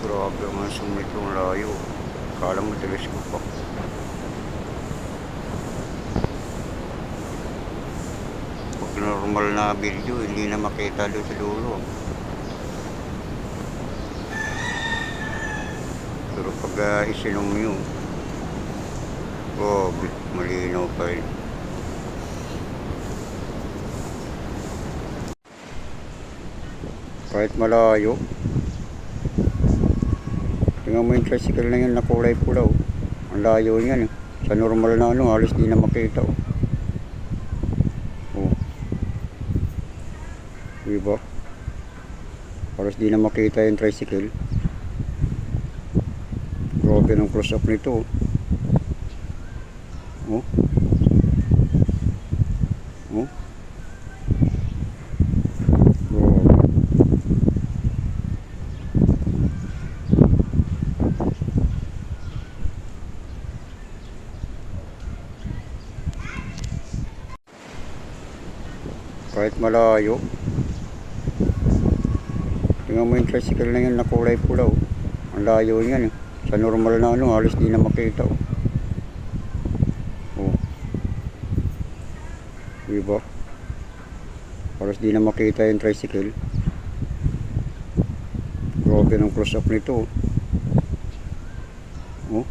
Grabe ang sumit yung layo. Kala mo teleskop pa. Pag normal na video, hindi na makita doon sa dulo. Pero pag uh, isinom nyo, oh, malinaw pa rin. Kahit malayo, Tingnan mo yung tricycle na yun na kulay pula oh. Ang layo niyan eh. Sa normal na ano, halos di na makita oh. Oh. Diba? Halos di na makita yung tricycle. Grabe ng close up nito. Oh. Oh. Grabe. Kahit malayo tingnan mo yung tricycle na yun na kulay pula oh. ang layo niyan eh. sa normal na ano halos di na makita oh. oh. diba halos di na makita yung tricycle grabe ng close up nito oh. oh.